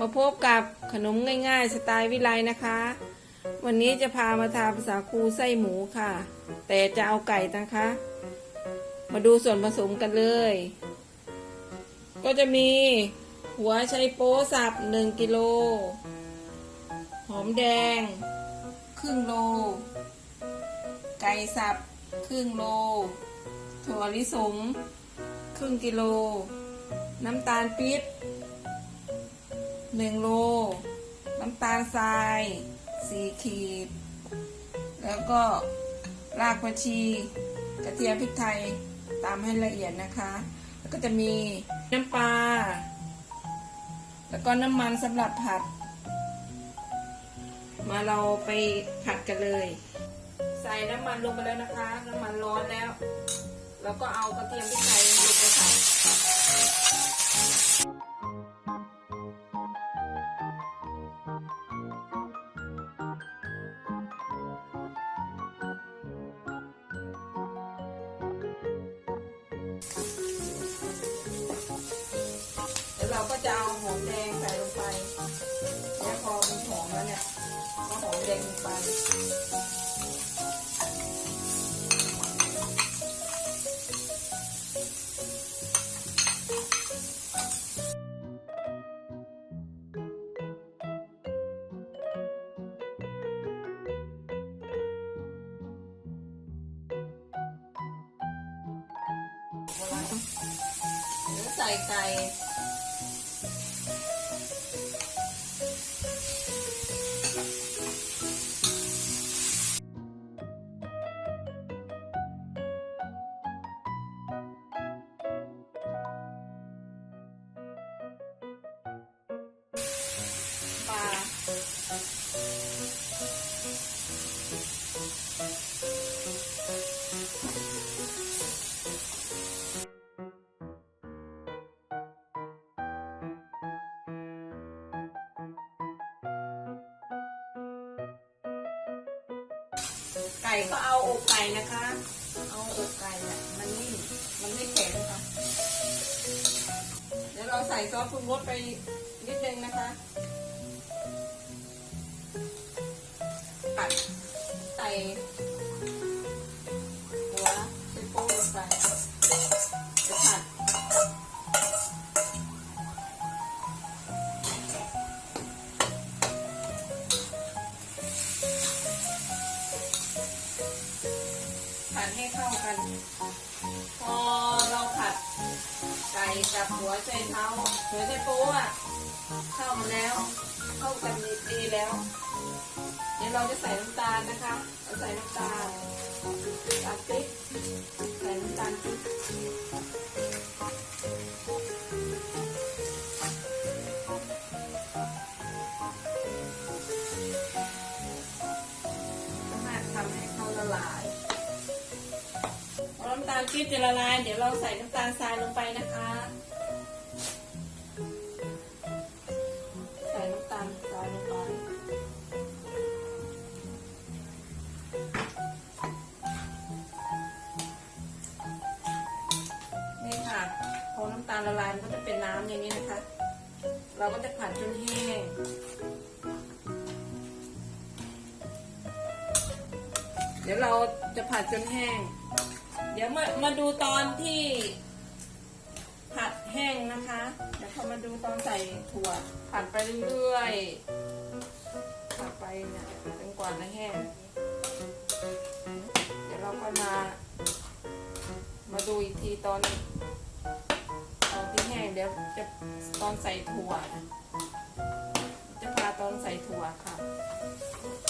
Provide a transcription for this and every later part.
มาพบกับขนมง่ายๆ สไตล์วิไลนะคะ วันนี้จะพามาทำภาษาคูไส้หมูค่ะ แต่จะเอาไก่นะคะ มาดูส่วนผสมกันเลย ก็จะมีหัวไชโป๊สับหนึ่งกิโล หอมแดง ครึ่งโล ไก่สับครึ่งโล ถั่วลิสง ครึ่งกิโล น้ำตาลปี๊บ หนึ่งโล น้ำตาลทรายสี่ขีด แล้วก็รากผักชี กระเทียมพริกไทยตามให้ละเอียดนะคะ แล้วก็จะมีน้ำปลา แล้วก็น้ำมันสำหรับผัด มาเราไปผัดกันเลย ใส่น้ำมันลงไปแล้วนะคะ น้ำมันร้อนแล้ว แล้วก็เอากระเทียมพริกไทยลงไปใส่ เราก็จะเอาหอมแดงใส่ลงไปแล้วพอมันหอมแล้วเนี่ยก็หอมแดงลงไปแล้วใส่ไก่ ไก่นะคะ เอาอกไก่เนี่ยมันนิ่มมันไม่แข็งค่ะเดี๋ยวเราใส่ซอสปรุงรสไปนิดนึงนะคะปัดใส่ ผัดให้เข้ากัน พอเราผัดไก่กับหัวใจเท้าหัวใจปูอะเข้ามาแล้ว เข้ากันดีแล้ว เดี๋ยวเราจะใส่น้ำตาลนะคะเราใส่น้ำตาลตาลปิ๊กใส่น้ำตาลปิ๊ก ลปี๊บจะละลาย เดี๋ยวเราใส่น้ำตาลทรายลงไปนะคะ ใส่น้ำตาลทรายลงไปนี่ค่ะพอน้ำตาลละลายมันก็จะเป็นน้ำอย่างนี้นะคะ เราก็จะผัดจนแห้งเดี๋ยวเราจะผัดจนแห้ง เดี๋ยวมามาดูตอนที่ผัดแห้งนะคะ เดี๋ยวพอมาดูตอนใส่ถั่ว ผัดไปเรื่อยๆ ผัดไปเนี่ยจนกว่าจะแห้ง เดี๋ยวเราก็มา มาดูอีกทีตอนตอนที่แห้งเดี๋ยวจะตอนใส่ถั่ว ตอนใส่ถั่วค่ะ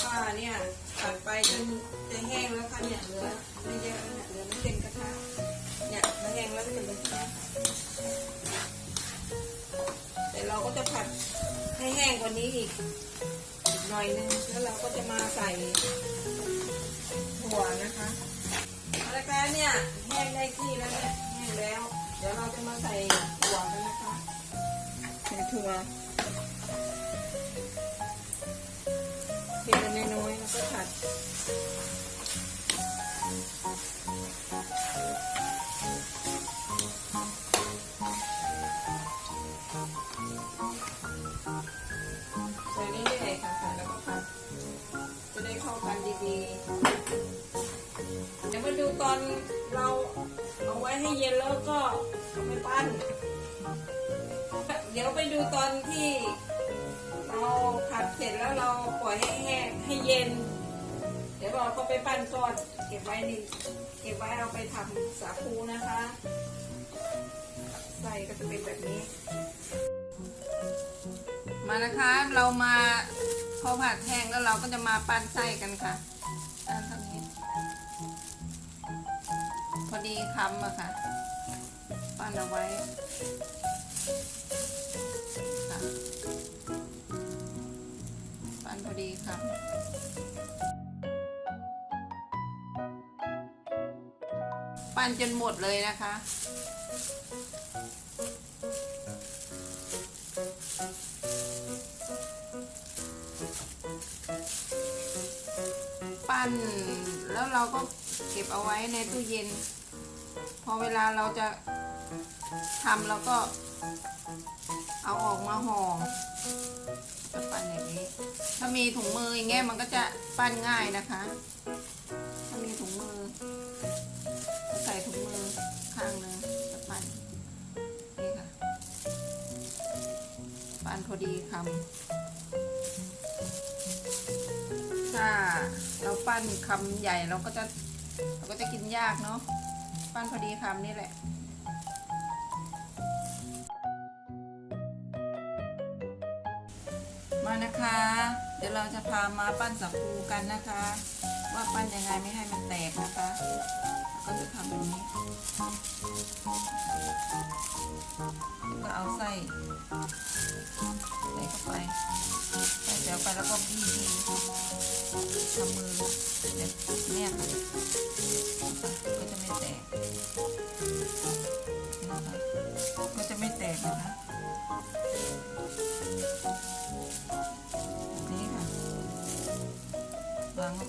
ป้าเนี่ยผัดไปจนจะแห้งแล้วค่ะเนี่ยเหลือไม่เยอะเนี่ยเหลือไม่เต็มกระทะเนี่ยมันแห้งแล้วก็จะเป็นแค่แต่เราก็จะผัดให้แห้งกว่านี้อีกอีกหน่อยนึงแล้วเราก็จะมาใส่ถั่วนะคะเอาละค่ะเนี่ยแห้งได้ที่แล้วเนี่ยแห้งแล้ว เดี๋ยวเราจะมาใส่ถั่วกันนะคะใส่ถั่ว ทีละน้อยแล้วก็ผัดใส่เลยค่ะค่ะแล้วก็ผัด จะได้เข้ากันดีเดี๋ยวมาดูตอนเราเอาไว้ให้เย็นแล้วก็เอาไปปั้น เดี๋ยวไปดูตอนที่ เราผัดเสร็จแล้วเราปล่อยให้แห้งให้เย็น เดี๋ยวเราก็ไปปั้นก้อนเก็บไว้นี่เก็บไว้เอาไปทำสาคูนะคะ ใส่ก็จะเป็นแบบนี้ มานะคะเรามาพอผัดแห้งแล้วเราก็จะมาปั้นไส้กันค่ะด้นทางนี้พอดีคำอะค่ะ ปั้นเอาไว้ อดีคำปั้นจนหมดเลยนะคะ ปั้นแล้วเราก็เก็บเอาไว้ในตู้เย็น พอเวลาเราจะทำเราก็เอาออกมาห่อ มีถุงมืออย่างเงี้ยมันก็จะปั้นง่ายนะคะ ถ้ามีถุงมือ ใส่ถุงมือข้างนึงจะปั้นนี่ค่ะ ปั้นพอดีคำถ้าเราปั้นคำใหญ่เราก็จะ เราก็จะกินยากเนาะ ปั้นพอดีคำนี่แหละ มานะคะ เดี๋ยวเราจะพามาปั้นสับปูกันนะคะ ว่าปั้นยังไงไม่ให้มันแตกนะคะแล้วก็จะทำแบบนี้แล้วก็เอาไส้ใส่เข้าไปใส่เดี๋ยวไปแล้วก็บี้บี้ทำมือแบบเนี้ยค่ะก็จะไม่แตกนะคะก็จะไม่แตกนะคะ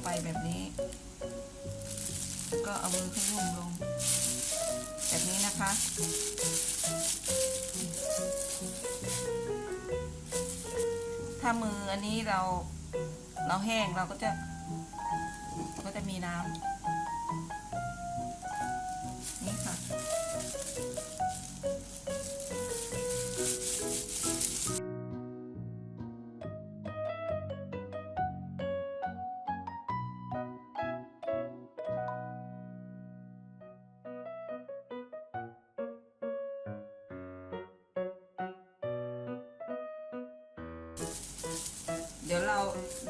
ไปแบบนี้แล้วก็เอามือขยุ่มลง แบบนี้นะคะถ้ามืออันนี้เราเราแห้งเราก็จะก็จะมีน้ำ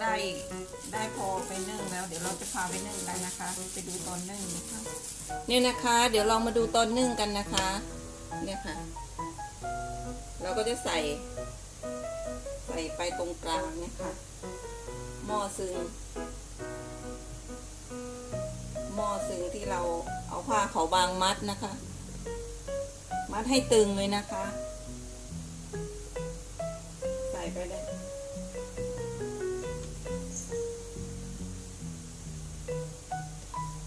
ได้ได้พอไปนึ่งแล้ว เดี๋ยวเราจะพาไปนึ่งกันนะคะ ไปดูตอนนึ่งนะคะเนี่ยนะคะ เดี๋ยวเรามาดูตอนนึ่งกันนะคะ เนี่ยค่ะ เราก็จะใส่ ใส่ไปตรงกลางเนี่ยค่ะหม้อซึ่งหม้อซึ่งที่เราเอาผ้าขาวบางมัดนะคะ มัดให้ตึงเลยนะคะ ใส่ไปเล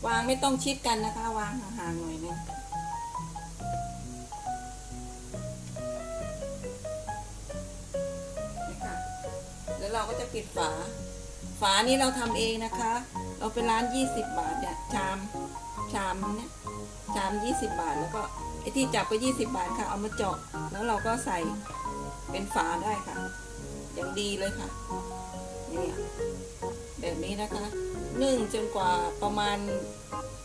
วางไม่ต้องชิดกันนะคะ วางห่างๆหน่อยนึงนี่ค่ะแล้วเราก็จะปิดฝา ฝานี้เราทำเองนะคะ เราเป็นร้าน 20 บาทเนี่ยชามชามเนี่ยชาม 20 บาทแล้วก็ไอที่จับก็20 บาทค่ะ เอามาเจาะแล้วเราก็ใส่เป็นฝาได้ค่ะ อย่างดีเลยค่ะนี่แบบนี้นะคะ นึ่งจนกว่าประมาณ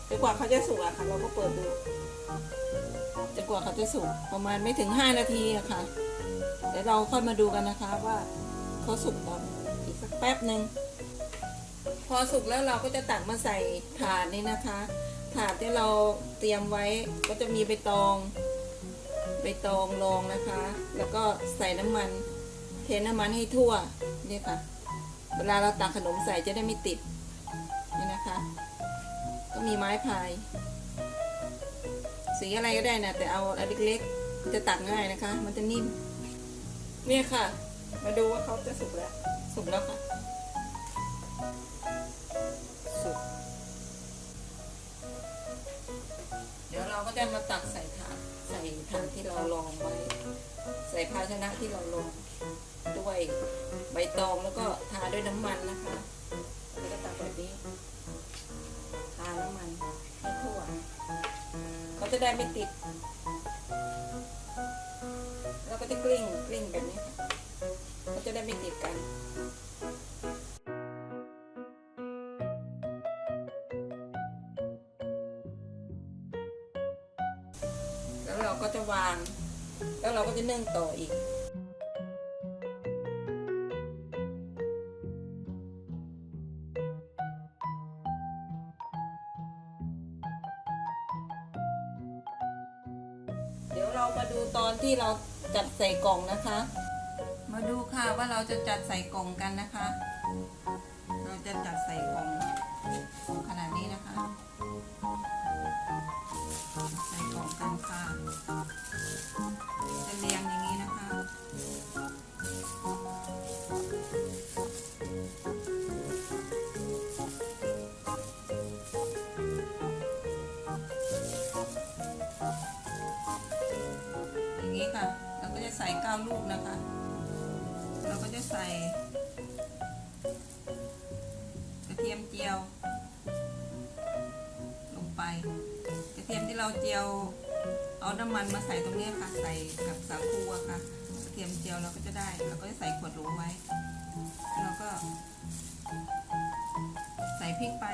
จนกว่าเขาจะสุกอะค่ะ เราก็เปิดดูจนกว่าเขาจะสุกประมาณไม่ถึง 5 นาทีอะค่ะเดี๋ยวเราค่อยมาดูกันนะคะว่าเขาสุกตอนอีกสักแป๊บหนึ่งพอสุกแล้วเราก็จะตักมาใส่ถาดนี่นะคะ ถาดที่เราเตรียมไว้ก็จะมีใบตองใบตองรองนะคะ แล้วก็ใส่น้ำมัน เทน้ำมันให้ทั่วเนี่ยค่ะ เวลาเราตักขนมใส่จะได้ไม่ติด นี่นะคะ ก็มีไม้พาย สีอะไรก็ได้นะแต่เอาอันเล็กๆจะตักง่ายนะคะ มันจะนิ่มเนี่ยค่ะ มาดูว่าเขาจะสุกแล้ว สุกแล้วค่ะ สุก เดี๋ยวเราก็จะมาตักใส่ถาดใส่ถาดที่เรารองไว้ ใส่ภาชนะที่เรารองด้วยใบตองแล้วก็ทาด้วยน้ำมันนะคะ ได้ไม่ติด เราก็จะกลิ้งกลิ้งแบบนี้ค่ะมันจะได้ไม่ติดกันแล้วเราก็จะวาง แล้วเราก็จะนึ่งต่ออีก ตอนที่เราจัดใส่กล่องนะคะ มาดูค่ะว่าเราจะจัดใส่กล่องกันนะคะ เราจะจัดใส่กล่องกล่องขนาดนี้นะคะ ใส่กล่องกันค่ะจะ ลูกนะคะ เราก็จะใส่กระเทียมเจียว ลงไป กระเทียมที่เราเจียว เอาน้ำมันมาใส่ตรงนี้ค่ะ ใส่กับสาคูอะค่ะ กระเทียมเจียวเราก็จะได้ เราก็จะใส่ขวดโหลไว้ แล้วก็ ใส่พริกไป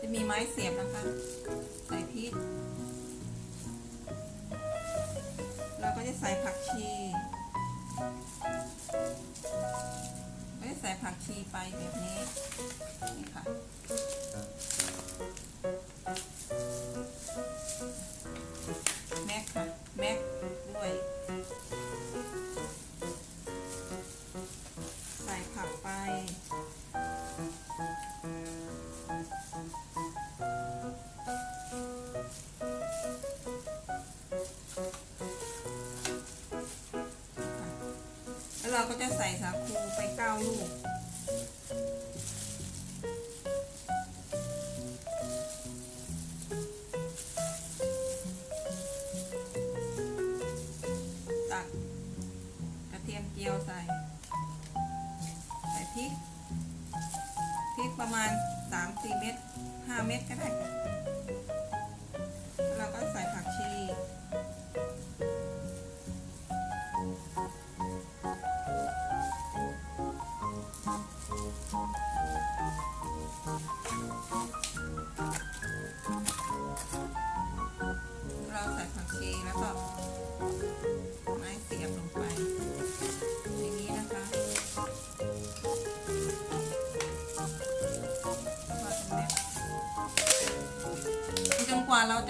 จะมีไม้เสียบนะคะ ใส่พริก ใส่ผักชีไม่ใส่ผักชีไปแบบนี้นี่ค่ะ จะใส่สาคูไปเก้าลูกตัก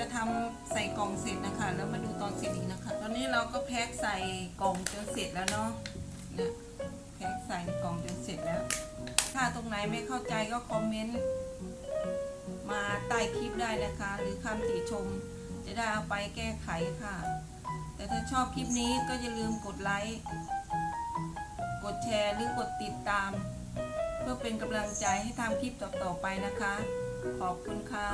จะทำใส่กล่องเสร็จนะคะ แล้วมาดูตอนเสร็จอีกนะคะ ตอนนี้เราก็แพ็คใส่กล่องจนเสร็จแล้วเนาะเนี่ยแพ็คใส่ในกล่องจนเสร็จแล้ว ถ้าตรงไหนไม่เข้าใจก็คอมเมนต์มาใต้คลิปได้นะคะ หรือคำติชมจะได้เอาไปแก้ไขค่ะ แต่ถ้าชอบคลิปนี้ก็อย่าลืมกดไลค์ กดแชร์หรือกดติดตาม เพื่อเป็นกำลังใจให้ทำคลิปต่อๆไปนะคะ ขอบคุณค่ะ